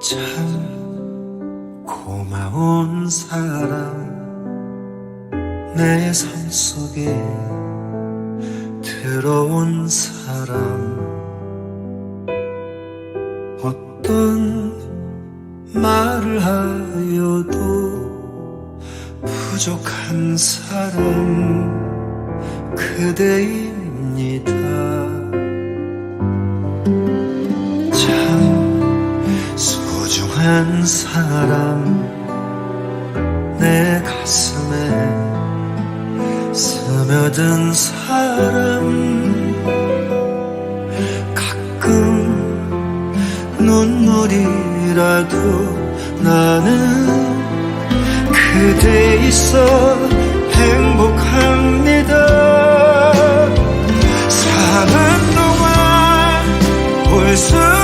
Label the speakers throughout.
Speaker 1: 참 고마운 사람 내 삶 속에 들어온 사람. 어떤 말을 하여도 부족한 사람 그대입니다. 참 소중한 사람 내 가슴에 스며든 사람. 가끔 눈물이 라도 나는 그대 있어 행복합니다. 사는 동안 볼수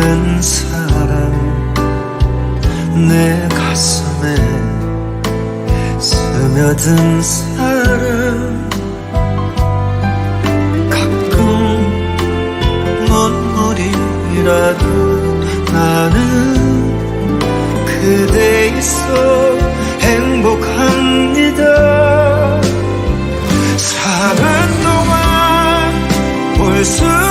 Speaker 1: 소중한 사람 내 가슴에 스며든 사람 가끔 눈물이라도 나는 그대 있어 행복합니다. 사는 동안 볼수 있어서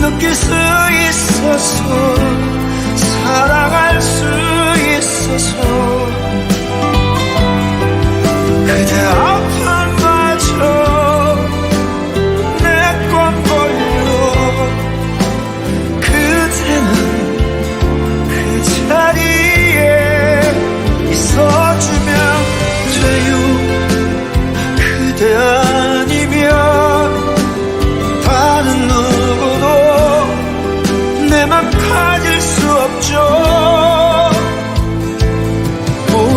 Speaker 1: 느낄 수 있어서 사랑할 수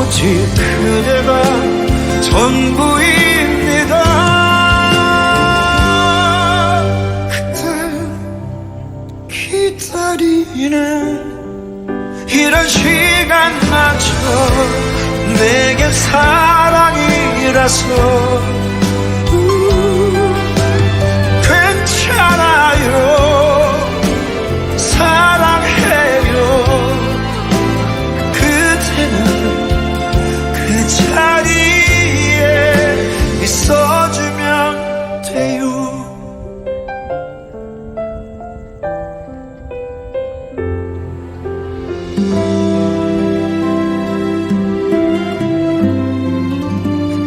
Speaker 1: 오직 그대가 전부입니다. 그대 기다리는 이런 시간마저 내겐 사랑이라서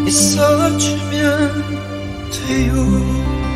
Speaker 1: 있어주면 돼요